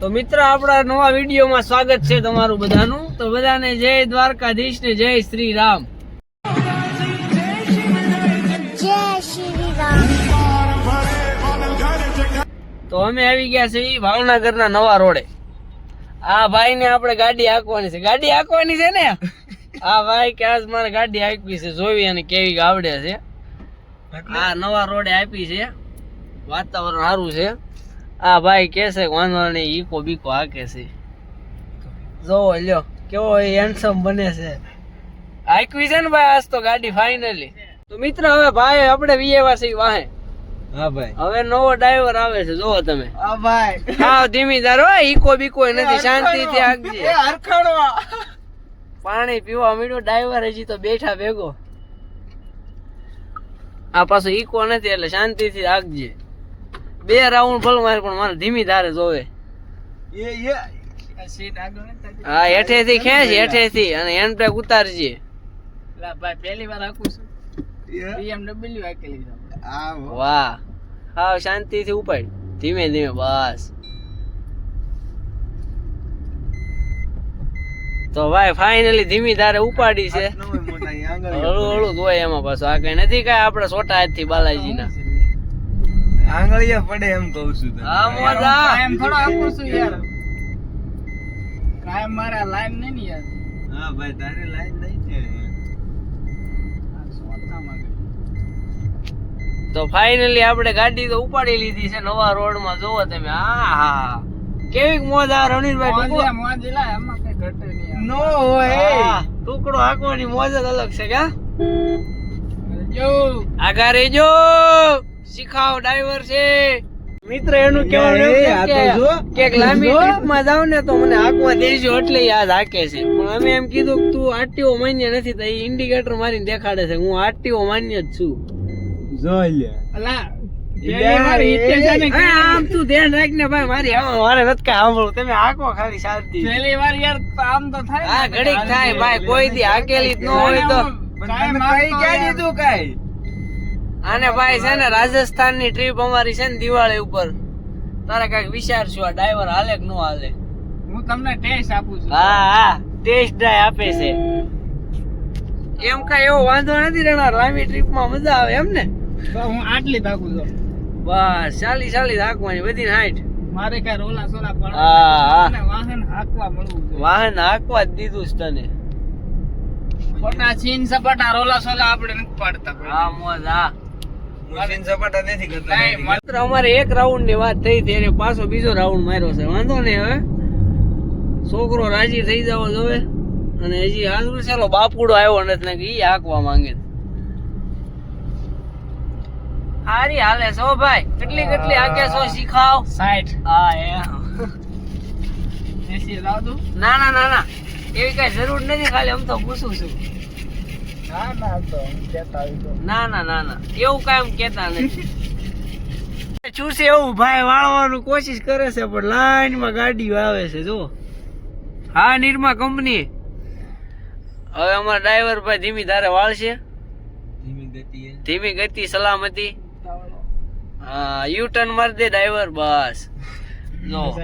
તો મિત્ર, આપણા નવા વિડીયોમાં સ્વાગત છે તમારું બધાનું. તો બધાને જય દ્વારકાધીશ ને જય શ્રી રામ તો અમે આવી ગયા છે ઈ ભાવનગરના નવા રોડે. આ ભાઈ ને આપણે ગાડી હાંકવાની છે. ગાડી હાંકવાની છે ને? આ ભાઈ કે આજ મારે ગાડી આપી છે, જોવી અને કેવી આવડે છે. આ નવા રોડે આપી છે. વાતાવરણ સારું છે. આ ભાઈ કે છે કે વાંધો નહીં ઈકો બીકો હાકે છે. જોવો લ્યો કેવો હેન્ડસમ બને છે. હાંકવી છે ને ભાઈ આજ તો ગાડી ફાઇનલી તો મિત્ર હવે ભાઈ આપણે વીએવા છે વાહે. હા ભાઈ. હવે નવો ડ્રાઈવર આવે છે જોવો તમે. હા ભાઈ. હા ધીમી ધારો ઈકો બીકો નથી શાંતિથી આગજે હરખડવા. પાણી પીવા મીડો ડ્રાઈવર હજી તો બેઠા ભેગો. આ પાછો ઈકો નથી એટલે શાંતિથી આગજે બે રાઉન્ડ ભલ મારે પણ મારે ધીમી ધારે જોવે. હા હેઠે થી ખેંચ હેઠે હેઠેથી અને હેન્ડ બ્રેક ઉતારજે ભાઈ પહેલી વાર આખું છું. BMW આકેલી હા શાંતિ થી શાંતિથી ઉપાડ. ધીમે ધીમે બસ. તો ભાઈ ફાઇનલી ધીમી ધારે ઉપાડી છે. હળુ હળુ ધોય એમાં પાછું. આ કઈ નથી કઈ આપણે સોટા હાથથી બાલાજી ના આંગળીએ પડે એમ કહું છું તને. હા મોજા એમ થોડો આપું છું યાર. કાયમ મારા લાઈન નહીં ને યાર. હા ભાઈ તારે લાઈન નહીં છે. તો ફાઇનલી આપણે ગાડી તો ઉપાડી લીધી છે નવા રોડમાં જોવો તમે. હા હા કેવી મોજ આ રણવીરભાઈ ટુકડો નો હોય. ટુકડો હાંકવાની મોજ જ અલગ છે કા આગા રેજો. શીખાવ ડ્રાઈવર છે. મિત્ર એનું કેવાનું એમ. કે લાંબી ટ્રીપમાં જાવ ને તો મને હાંકવા દેજો એટલે યાદ હાકે છે. પણ અમે એમ કીધું કે તું આરટીઓ માન્ય નથી તો ઇન્ડિકેટર મારીને દેખાડે છે. હું આરટીઓ માન્ય જ છું. જો લે એ, આમ તું ધ્યાન રાખ ને ભાઈ મારી હવે મારે નથી કાંઈ સાંભળવું. તમે હાંકો ખાલી શાંતિ. પહેલી વાર યાર આમ તો થાય હા ઘડીક થાય ભાઈ કોઈ દી હાકેલી જ ન હોય તો. કઈ ક્યાં દીધું કઈ? આને ભાઈ છે ને રાજસ્થાનની ટ્રીપ અમારી છે ને દિવાળી ઉપર. તારે કંઈક વિચાર છું આ ડ્રાઈવર હાલે કે ન હાલે? હું તમને ટેસ્ટ આપું છું. હા હા ટેસ્ટ ડ્રાઈવ આપે છે. એમ કઈ એવો વાંધો નથી રહેणार લાંબી ટ્રીપમાં મજા આવે એમ ને? હું આટલી થાકું છું. બસ ચાલી ચાલી થાકવાની બધી હાઈટ. મારે કઈ રોલા સોલા હા, હા. વાહન હાકવા મળવું વાહન હાકવા જ દીધું છે તને. ખોટા છીન સપાટા રોલા સોલા આપણે નથી પાડતા. હા મોજ હા. અમારે એક રાઉન્ડની વાત થઈ ત્યારે પાછો બીજો રાઉન્ડ માર્યો છે. વાંધો ને હવે. છોકરો રાજી થઈ જવો જોવે અને હજી હાજર ચાલો બાપુડો આવ્યો નથી ઈ હાંકવા માંગે હારી હાલે છો ભાઈ. કેટલી કેટલી આગે છો શીખાવ? સાઠ. હા એ. ના ના ના ના. એવી કઈ જરૂર નથી ખાલી આમ તો પૂછું છું. ના ના તો ના ના ના ના. એવું કાંઈ કેતા નથી ચૂસે એવું? ભાઈ વાળવાનું કોશિશ કરે છે પણ લાઈનમાં ગાડીઓ આવે છે જો. હા નિરમા કંપની. હવે અમારા ડ્રાઈવર ભાઈ ધીમી ધારે વાળશે. ધીમી ગતિએ ધીમી ગતિ સલામતી. હા યુ ટર્ન મારી દે ડ્રાઈવર બસ. જો.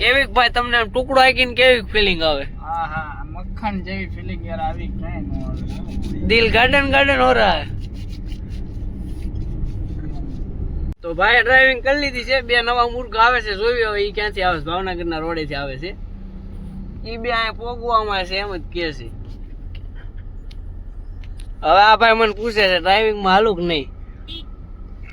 કેવીક ભાઈ તમને આમ ટુકડો આકીને કેવી ફિલિંગ આવે? હા હા. મક્ખન જેવી ફિલિંગ યાર આવી કઈ ન આવે. દિલ ગાર્ડન ગાર્ડન હો રહા હે. તો ભાઈ ડ્રાઇવિંગ કરી લીધી છે બે નવા મૂર્ખ આવે છે જોઈ હવે ઈ ક્યાંથી આવે છે? ભાવનગરના રોડેથી આવે છે. ઈ બે અહીંયા પોગવામાં છે એમ જ કે છે. હવે આ ભાઈ મને પૂછે છે ડ્રાઇવિંગમાં હાલુક કે નહીં?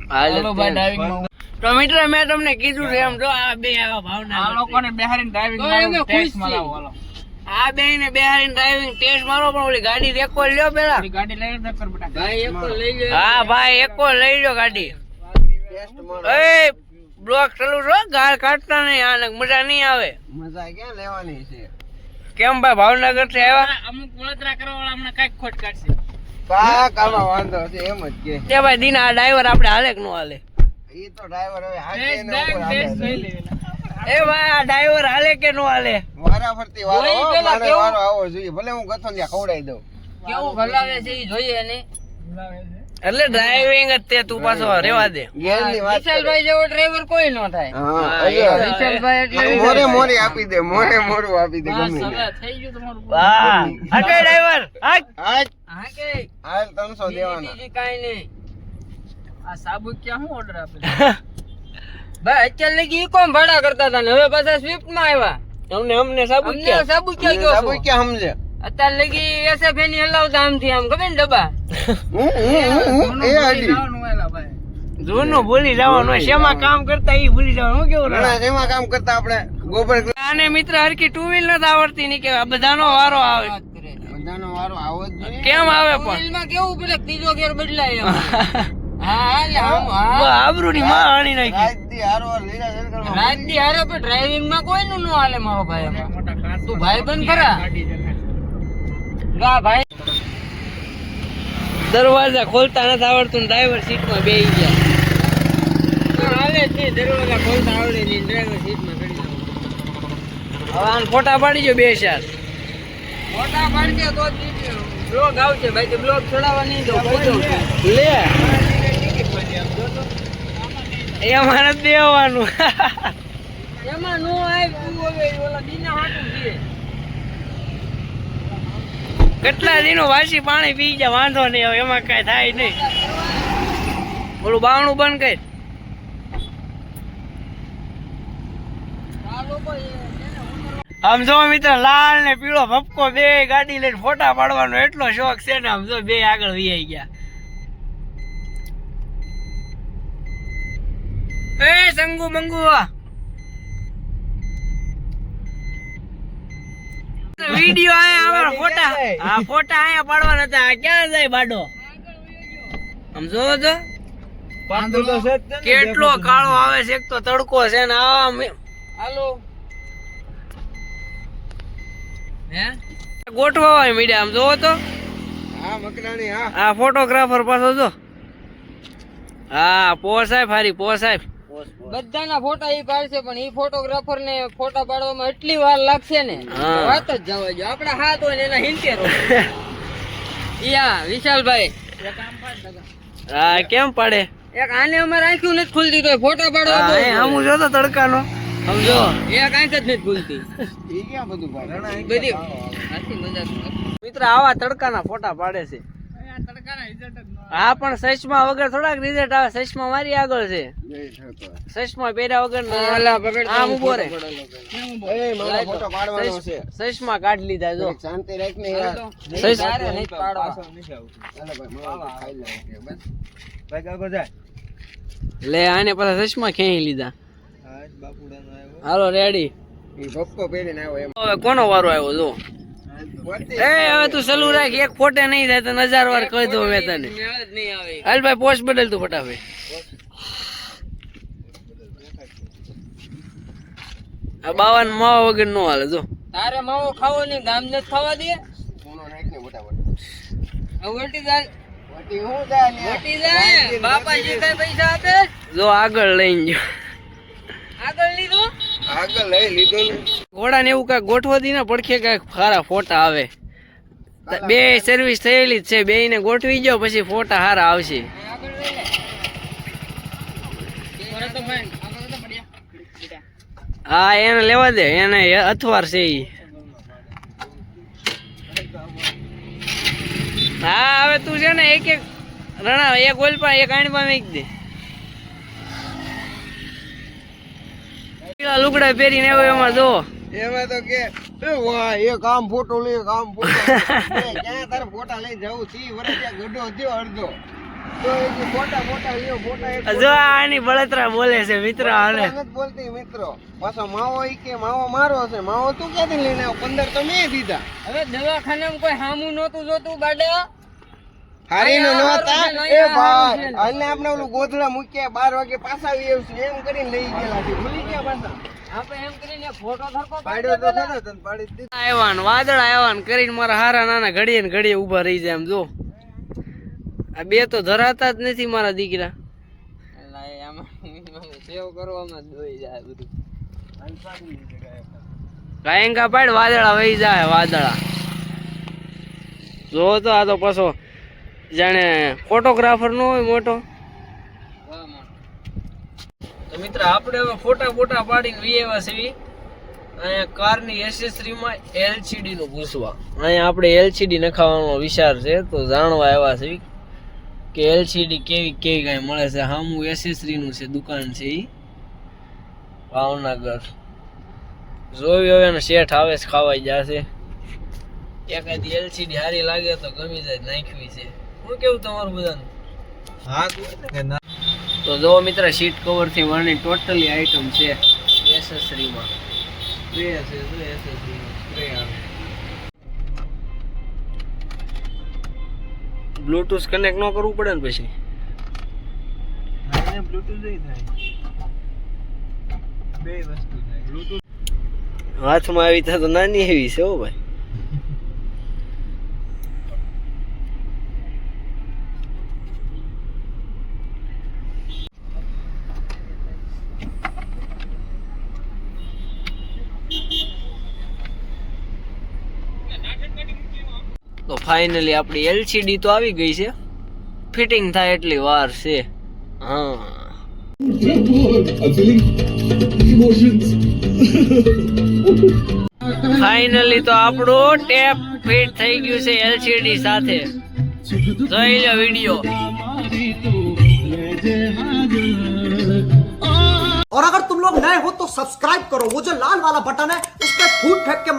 હાલે ભાઈ જ ડ્રાઇવિંગ તેમ. તો મિત્ર મેં તમને કીધું છે એમ જો આ બે આવા ભાવના આ લોકોને બેહારીને ડ્રાઇવિંગ ખુશ હાલો. આ બે ને બેહારીને ડ્રાઇવિંગ ટેસ્ટ મારો પણ ઓલી ગાડી રેકોર્ડ લ્યો પેલા. ગાડી લઈ નકર બટા. ભાઈ એકો લઈ લ્યો. હા ભાઈ એકો લઈ લ્યો ગાડી. એ બ્લોક ચાલુ છો ગાળ કાઢતા નહીં આને મજા નહીં આવે. મજા ક્યાં લેવાની છે? કેમ ભાઈ ભાવનગરથી આવ્યા? અમુક વળતરા કરવા વાળા હમણાં કંઈક ખોટ કાઢશે. પાક આમાં વાંધો છે એમ જ કે. તે ભાઈ દીના આ ડ્રાઈવર આપણે હાલે કે નો હાલે? એ તો ડ્રાઈવર હવે ટેસ્ટ ઉપર હાલે એ ભાઈ આ ડ્રાઈવર હાલે કે નો હાલે? વારા ફરતી વારો મારે વારો આવો જોઈએ. ભલે હું ગથોલિયા ખવડાવી દઉં. કેવું ભલાવે છે એ જોઈએ ને. એટલે ડ્રાઇવિંગ જ તે તું પાછો રેવા દે. વિશાલભાઈ જેવો ડ્રાઈવર કોઈ નો થાય. વિશાલભાઈ એટલે મોરે મોરે આપી દે મોરે મોરું આપી દે ગમે થઈ ગયું તમારું વાહ હટે ડ્રાઈવર હટ હાલ હા કે. હાલ ત્રણસો દેવાના. કાઈ કાંઈ નહીં. આ સાબુ ક્યાં હું ઓર્ડર આપે? ભાઈ અત્યારે લગી કોમ ભાડા કરતા હતા ને? હવે પાછા સ્વિફ્ટમાં આવ્યા તમને અમને સાબુ ક્યાં? સાબુ ક્યાં ગયો સાબુ ક્યાં સમજે? અત્યારે લગી એસએફની હલાવતા આમથી આમ ખબર ને ડબ્બા? એ હાલી. જૂનું ભૂલી જવાનું હોય. શેમાં કામ કરતા એ ભૂલી જવાનું હું કેવું શેમાં કામ કરતા આપણે? ગોબર અને મિત્ર હરકી ટુ વ્હીલ નથી આવડતી ની કે આ બધાનો વારો આવે. બધાનો વારો આવો જ કેમ આવે પણ? માં કેવું પેલા ત્રીજો ગેર બદલાય એમ. હા હા લે, આમ, હા. આબરૂ ની માં હાણી નાખી. રાજથી હારો લીલા સર્કલમાં રાજદી હારે પણ ડ્રાઇવિંગમાં કોઈ નું ન હાલે મારો ભાઈ તું ભાઈ બંધ ખરા ગા ભાઈ. દરવાજા ખોલતા નથી આવડતું ડ્રાઈવર સીટમાં બેસી ગયા. હાલે દરવાજા ખોલતા આવડે નહીં ડ્રાઈવર સીટમાં ચડી જાવ હવે આને ફોટા પાડી જો બે ચાર. મોટા પાડશે તો જ બ્લોગ આવશે ભાઈ તો બ્લોગ છોડાવવા નહીં દો. લે. એ અમારે દેવાનું. એમાં નો આવ્યું હવે ઓલા દીના હાટું છે. કેટલા દિનો વાસી પાણી પી જાય વાંધો નહીં હવે એમાં કઈ થાય નહીં. બોલું બાવણું બંધ કરી. આમ જો મિત્ર લાલ ને પીળો ભપકો બે ગાડી લઈને ફોટા પાડવાનો એટલો શોખ છે ને આમ જો બે આગળ વી ગયા. એ સંગુ મંગુ વિડિયો આયા અમારા ફોટા આ ફોટા આયા પાડવાના હતા ક્યાં જાય બાડો આમ જોવો તો કેટલો કાળો આવે છે એક તો તડકો છે ને આવા મે- હાલો હે ગોઠવા હોય મીડિયા આમ જોવો તો હા મકરાણી હા આ ફોટોગ્રાફર પાછો જો હા પો સાહેબ હારી પો પોસાય બધાના ફોટા એ પાડશે પણ એ ફોટોગ્રાફર ને ફોટા પાડવામાં એટલી વાર લાગશે ને વાત જ જવા જો આપડા હાથ હોય ને એના હિંતેર યા વિશાલભાઈ. હા કેમ પાડે? એક આને અમારે આંખ્યું નથી ખુલતી તો ફોટા પાડવા બહુ હમું જોતો તડકાનો. સમજો એક આંખ જ નથી ખુલતી. એ ક્યાં બધું ભાઈ બધી હાથી મજાક મિત્ર આવા તડકાના ફોટા પાડે છે. હા પણ સચમાં વગર થોડાક રિઝલ્ટ આવે. સચમાં મારી આગળ છે. સચમાં પહેર્યા વગર આમ ઊભો રે એ મારો ફોટો પાડવાનો છે. સચમાં કાઢી લીધા જો. શાંતિ રાખ ને લે આને પાછા સચમાં ખેંચી લીધા. હાલો રેડી ભપકો પહેરીને આવ્યો એમ. હવે કોનો વારો આવ્યો જો? એ હવે તું સલુ રાખ એક ફોટે નહીં થાય તો હજાર વાર કહી દઉં મેં તને. મેળ જ નહીં આવે. હાલ ભાઈ પોસ્ટ બદલ તું ફટાફટ. આ બાવન માવા વગર નો હાલે જો. તારે માવો ખાવો નહીં ગામ ને ખાવા દે. જાય. વટી જાય ને? ઉલટી કઈ પૈસા આપે? જો આગળ લઈને જો. આગળ લીધું? આગળ લઈ લીધો ને. ઘોડા ને એવું કાંઈક ગોઠવા દી ને પડખે કાંઈક સારા ફોટા આવે. બે સર્વિસ થયેલી જ છે બે ને ગોઠવી જાઓ પછી ફોટા સારા આવશે. હા એને લેવા દે એને અથવાર છે ઈ. હા હવે તું છે ને એક એક રણા એક ઓલપા એક આણપા મેક દે. પીળા લુગડા પહેરીને આવ્યો એમાં જો. એમાં તો કે એ વાહ એક આમ ફોટો લે એક આમ ફોટો ક્યાં તારે ફોટા લઈ જવું? સી વરસ ત્યાં થયો અડધો? તો એ કે ફોટા ફોટા લ્યો ફોટા એક જો આની બળતરા બોલે છે મિત્ર હાલે બોલતી મિત્રો. પાછો માવો ઈ કે માવો મારો છે. માવો તું ક્યાંથી લઈને આવ્યો? પંદર તો મેં દીધા. હવે દવાખાનામાં કોઈ હામું નહોતું જોતું ગાડા હારીને અહીંયા હતા? એ ભાઈ અને આપણે ઓલું ગોધડા મૂક્યા બાર વાગે પાછા આવી આવશું એમ કરીને લઈ ગયેલા છે. ભૂલી ગયા પાછા. આપણે એમ કરીને ફોટો થરકો પાડ્યો તો ખરો તને પાડી દીધો. આવ્યા ને વાદળ આવ્યા ને કરીને મારા હારા નાના ઘડીએ ને ઘડીએ ઊભા રહી જાય એમ જો. આ બે તો ધરાતા જ નથી મારા દીકરા. સેવ કરવામાં દોઈ જાય બધું. ગાયંગા પાડ વાદળા વહી જાય વાદળા. જો તો આ તો પાછો જાણે ફોટોગ્રાફર નો હોય મોટો. તો મિત્ર, આપણે હવે ફોટા ફોટા પાડીને વી આવ્યા છીએ. અહીંયા કારની એસેસરીમાં એલસીડી નું પૂછવા. અહીંયા આપણે એલસીડી નખાવાનો વિચાર છે, તો જાણવા આવ્યા છે કે એલસીડી કેવી કેવી કાંઈ મળે છે. હામું એસેસરી નું છે, દુકાન છે ઈ. ભાવનગર. જોવી હવે શેઠ આવે છે, ખાવાઈ જશે. એકાદી એલસીડી સારી લાગે તો ગમી જાય, નાખવી છે. શું કેવું તમારું બધાનું? હા કે ના. તો જો મિત્ર સીટ કવરથી વળની ટોટલી આઈટમ છે એસેસરીમાં સ્પ્રે છે જો એસેસરીમાં સ્પ્રે આવે. બ્લૂટૂથ કનેક્ટ ન કરવું પડે ને પછી? હા બ્લૂટૂથ એ થાય. બે વસ્તુ થાય. બ્લૂટૂથ હાથમાં આવી થાય તો નાની એવી છે હો ભાઈ. ફાઇનલી આપણી એલસીડી તો આવી ગઈ છે ફિટિંગ થાય એટલી વાર છે હા ફાઇનલી તો આપણું ટેપ ફિટ થઈ ગયું છે એલસીડી સાથે જોઈ લો વિડિયો और अगर तुम लोग नए हो तो सब्सक्राइब करो वो जो लाल वाला बटन है उस पर फूट फेंक के